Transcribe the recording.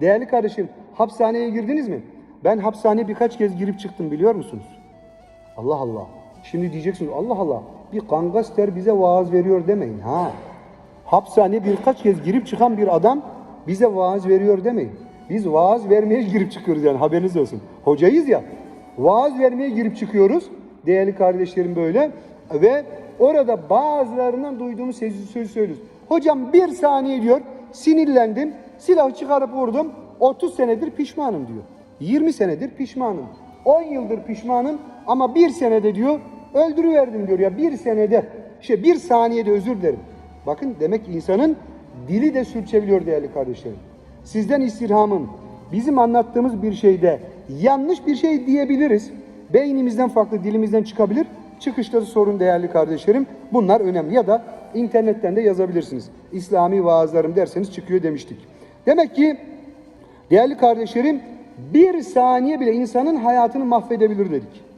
Değerli kardeşim, hapishaneye girdiniz mi? Ben hapishaneye birkaç kez girip çıktım biliyor musunuz? Allah Allah. Şimdi diyeceksiniz Allah Allah bir kangaster bize vaaz veriyor demeyin ha. Hapishaneye birkaç kez girip çıkan bir adam bize vaaz veriyor demeyin. Biz vaaz vermeye girip çıkıyoruz yani haberiniz olsun. Hocayız ya. Vaaz vermeye girip çıkıyoruz. Değerli kardeşlerim böyle. Ve orada bazılarından duyduğumuz sözü, sözü söylüyoruz. Hocam bir saniye diyor sinirlendim. Silahı çıkarıp vurdum. 30 senedir pişmanım diyor. 20 senedir pişmanım. 10 yıldır pişmanım ama bir senede diyor öldürüverdim diyor ya bir senede. işte bir saniyede özür dilerim. Bakın demek insanın dili de sürçebiliyor değerli kardeşlerim. Sizden istirhamım bizim anlattığımız bir şeyde yanlış bir şey diyebiliriz. Beynimizden farklı dilimizden çıkabilir. Çıkışta da sorun değerli kardeşlerim. Bunlar önemli ya da internetten de yazabilirsiniz. İslami vaazlarım derseniz çıkıyor demiştik. Demek ki değerli kardeşlerim bir saniye bile insanın hayatını mahvedebilir dedik.